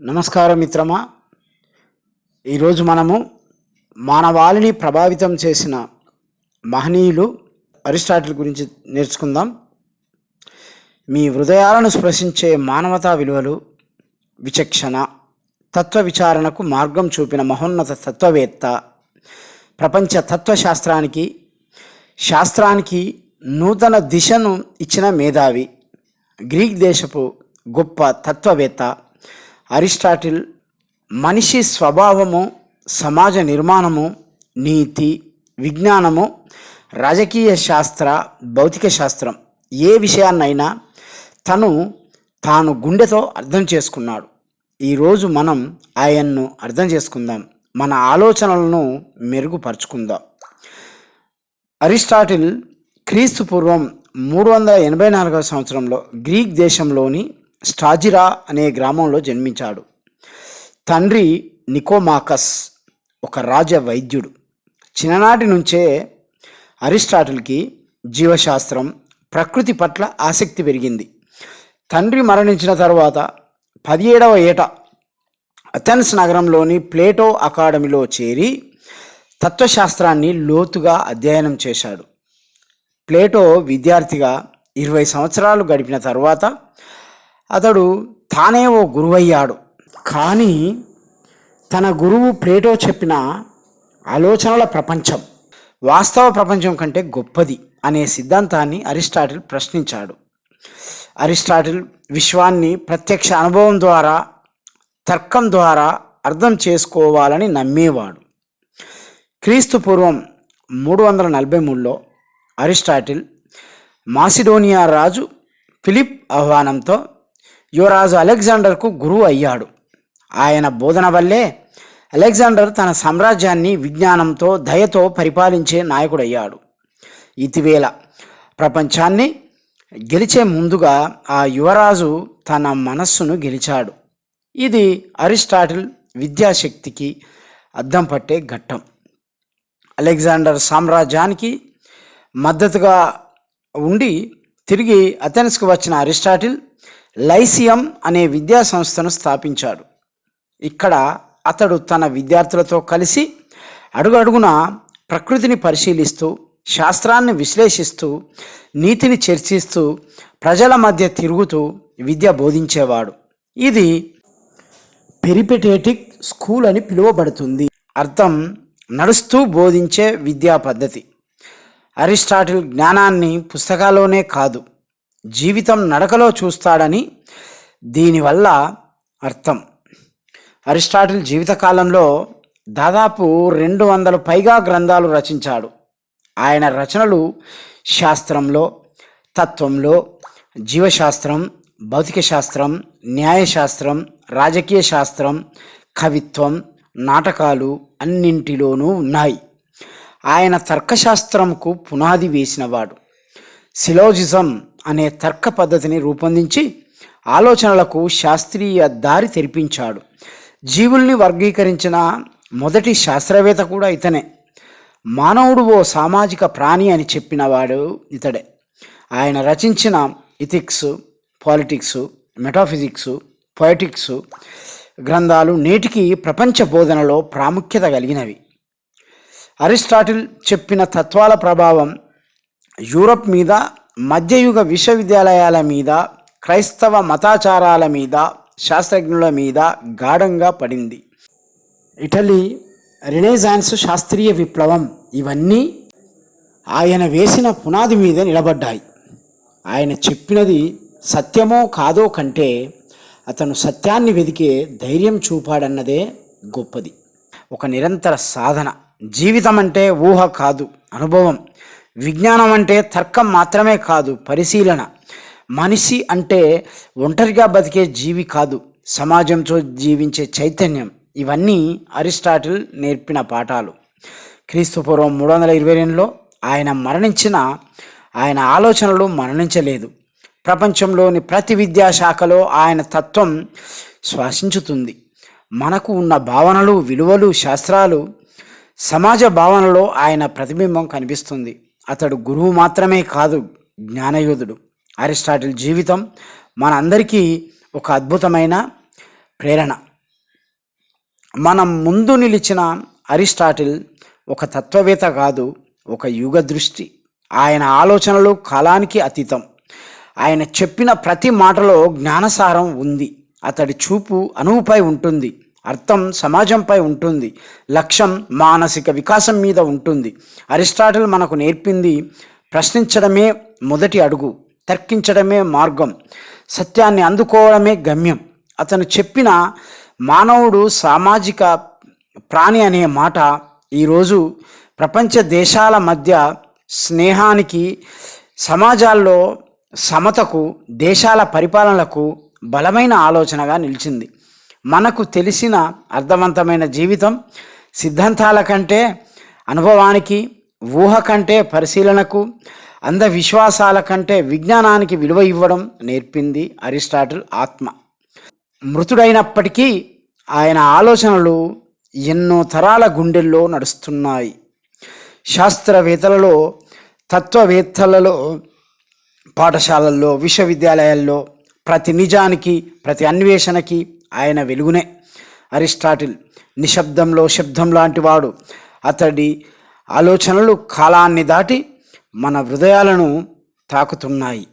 నమస్కారం మిత్రమా. ఈరోజు మనము మానవాళిని ప్రభావితం చేసిన మహనీయులు అరిస్టాటిల్ గురించి నేర్చుకుందాం. మీ హృదయాలను స్పృశించే మానవతా విలువలు విచక్షణ తత్వ విచారణకు మార్గం చూపిన మహోన్నత తత్వవేత్త ప్రపంచ తత్వశాస్త్రానికి శాస్త్రానికి నూతన దిశను ఇచ్చిన మేధావి గ్రీక్ దేశపు గొప్ప తత్వవేత్త అరిస్టాటిల్ మనిషి స్వభావము సమాజ నిర్మాణము నీతి విజ్ఞానము రాజకీయ శాస్త్ర భౌతిక శాస్త్రం ఏ విషయాన్నైనా తను తాను గుండెతో అర్థం చేసుకున్నాడు. ఈరోజు మనం ఆయన్ను అర్థం చేసుకుందాం. మన ఆలోచనలను మెరుగుపరుచుకుందాం. అరిస్టాటిల్ క్రీస్తు పూర్వం మూడు వందల ఎనభై నాలుగవ సంవత్సరంలో గ్రీక్ దేశంలోని స్టాజిరా అనే గ్రామంలో జన్మించాడు. తండ్రి నికోమాకస్ ఒక రాజ వైద్యుడు. చిన్ననాటి నుంచే అరిస్టాటిల్కి జీవశాస్త్రం ప్రకృతి పట్ల ఆసక్తి పెరిగింది. తండ్రి మరణించిన తర్వాత పదిహేడవ ఏట అథెన్స్ నగరంలోని ప్లేటో అకాడమీలో చేరి తత్వశాస్త్రాన్ని లోతుగా అధ్యయనం చేశాడు. ప్లేటో విద్యార్థిగా ఇరవై సంవత్సరాలు గడిపిన తర్వాత అతడు తానే ఓ గురువయ్యాడు. కానీ తన గురువు ప్లేటో చెప్పిన ఆలోచనల ప్రపంచం వాస్తవ ప్రపంచం కంటే గొప్పది అనే సిద్ధాంతాన్ని అరిస్టాటిల్ ప్రశ్నించాడు. అరిస్టాటిల్ విశ్వాన్ని ప్రత్యక్ష అనుభవం ద్వారా తర్కం ద్వారా అర్థం చేసుకోవాలని నమ్మేవాడు. క్రీస్తు పూర్వం మూడు వందల నలభై మూడులో అరిస్టాటిల్ మాసిడోనియా రాజు ఫిలిప్ ఆహ్వానంతో యువరాజు అలెగ్జాండర్కు గురువు అయ్యాడు. ఆయన బోధన వల్లే అలెగ్జాండర్ తన సామ్రాజ్యాన్ని విజ్ఞానంతో దయతో పరిపాలించే నాయకుడయ్యాడు. ఇతివేళ ప్రపంచాన్ని గెలిచే ముందుగా ఆ యువరాజు తన మనస్సును గెలిచాడు. ఇది అరిస్టాటిల్ విద్యాశక్తికి అద్దం పట్టే ఘట్టం. అలెగ్జాండర్ సామ్రాజ్యానికి మద్దతుగా ఉండి తిరిగి అథెన్స్కు వచ్చిన అరిస్టాటిల్ లైసియం అనే విద్యా సంస్థను స్థాపించాడు. ఇక్కడ అతడు తన విద్యార్థులతో కలిసి అడుగడుగున ప్రకృతిని పరిశీలిస్తూ శాస్త్రాన్ని విశ్లేషిస్తూ నీతిని చర్చిస్తూ ప్రజల మధ్య తిరుగుతూ విద్య బోధించేవాడు. ఇది పెరిపెటేటిక్ స్కూల్ అని పిలువబడుతుంది. అర్థం నడుస్తూ బోధించే విద్యా పద్ధతి. అరిస్టాటిల్ జ్ఞానాన్ని పుస్తకాల్లోనే కాదు జీవితం నడకలో చూస్తాడని దీనివల్ల అర్థం. అరిస్టాటిల్ జీవితకాలంలో దాదాపు రెండు వందల పైగా గ్రంథాలు రచించాడు. ఆయన రచనలు శాస్త్రంలో తత్వంలో జీవశాస్త్రం భౌతిక శాస్త్రం న్యాయశాస్త్రం రాజకీయ శాస్త్రం కవిత్వం నాటకాలు అన్నింటిలోనూ ఉన్నాయి. ఆయన తర్కశాస్త్రంకు పునాది వేసినవాడు. సిలోజిజం అనే తర్క పద్ధతిని రూపొందించి ఆలోచనలకు శాస్త్రీయ దారి తెరిపించాడు. జీవుల్ని వర్గీకరించిన మొదటి శాస్త్రవేత్త కూడా ఇతనే. మానవుడు ఓ సామాజిక ప్రాణి అని చెప్పినవాడు ఇతడే. ఆయన రచించిన ఇథిక్స్ పాలిటిక్స్ మెటాఫిజిక్స్ పొయటిక్స్ గ్రంథాలు నేటికి ప్రపంచ బోధనలో ప్రాముఖ్యత కలిగినవి. అరిస్టాటిల్ చెప్పిన తత్వాల ప్రభావం యూరప్ మీద మధ్యయుగ విశ్వవిద్యాలయాల మీద క్రైస్తవ మతాచారాల మీద శాస్త్రజ్ఞుల మీద గాఢంగా పడింది. ఇటలీ రినేజాన్స్ శాస్త్రీయ విప్లవం ఇవన్నీ ఆయన వేసిన పునాది మీద నిలబడ్డాయి. ఆయన చెప్పినది సత్యమో కాదో కంటే అతను సత్యాన్ని వెదికే ధైర్యం చూపాడన్నదే గొప్పది. ఒక నిరంతర సాధన. జీవితం అంటే ఊహ కాదు అనుభవం. విజ్ఞానం అంటే తర్కం మాత్రమే కాదు పరిశీలన. మనిషి అంటే ఒంటరిగా బతికే జీవి కాదు సమాజంతో జీవించే చైతన్యం. ఇవన్నీ అరిస్టాటిల్ నేర్పిన పాఠాలు. క్రీస్తుపూర్వం మూడు వందల ఇరవై రెండులో ఆయన మరణించిన ఆయన ఆలోచనలు మరణించలేదు. ప్రపంచంలోని ప్రతి విద్యాశాఖలో ఆయన తత్వం శ్వాసించుతుంది. మనకు ఉన్న భావనలు విలువలు శాస్త్రాలు సమాజ భావనలో ఆయన ప్రతిబింబం కనిపిస్తుంది. అతడు గురువు మాత్రమే కాదు జ్ఞానయోధుడు. అరిస్టాటిల్ జీవితం మనందరికీ ఒక అద్భుతమైన ప్రేరణ. మనం ముందు నిలిచిన అరిస్టాటిల్ ఒక తత్వవేత్త కాదు ఒక యుగ దృష్టి. ఆయన ఆలోచనలు కాలానికి అతీతం. ఆయన చెప్పిన ప్రతి మాటలో జ్ఞానసారం ఉంది. అతడి చూపు అనువుపై ఉంటుంది. అర్థం సమాజంపై ఉంటుంది. లక్ష్యం మానసిక వికాసం మీద ఉంటుంది. అరిస్టాటిల్ మనకు నేర్పింది ప్రశ్నించడమే మొదటి అడుగు తర్కించడమే మార్గం సత్యాన్ని అందుకోవడమే గమ్యం. అతను చెప్పిన మానవుడు సామాజిక ప్రాణి అనే మాట ఈరోజు ప్రపంచ దేశాల మధ్య స్నేహానికి సమాజాల్లో సమతకు దేశాల పరిపాలనలకు బలమైన ఆలోచనగా నిలిచింది. మనకు తెలిసిన అర్థవంతమైన జీవితం సిద్ధాంతాల కంటే అనుభవానికి ఊహ కంటే పరిశీలనకు అంధవిశ్వాసాల కంటే విజ్ఞానానికి విలువ ఇవ్వడం నేర్పింది అరిస్టాటిల్ ఆత్మ. మృతుడైనప్పటికీ ఆయన ఆలోచనలు ఎన్నో తరాల గుండెల్లో నడుస్తున్నాయి. శాస్త్రవేత్తలలో తత్వవేత్తలలో పాఠశాలల్లో విశ్వవిద్యాలయాల్లో ప్రతి నిజానికి ప్రతి అన్వేషణకి ఆయన వెలుగునే. అరిస్టాటిల్ నిశ్శబ్దంలో శబ్దం లాంటివాడు అతడి ఆలోచనలు కాలాన్ని దాటి మన హృదయాలను తాకుతున్నాయి.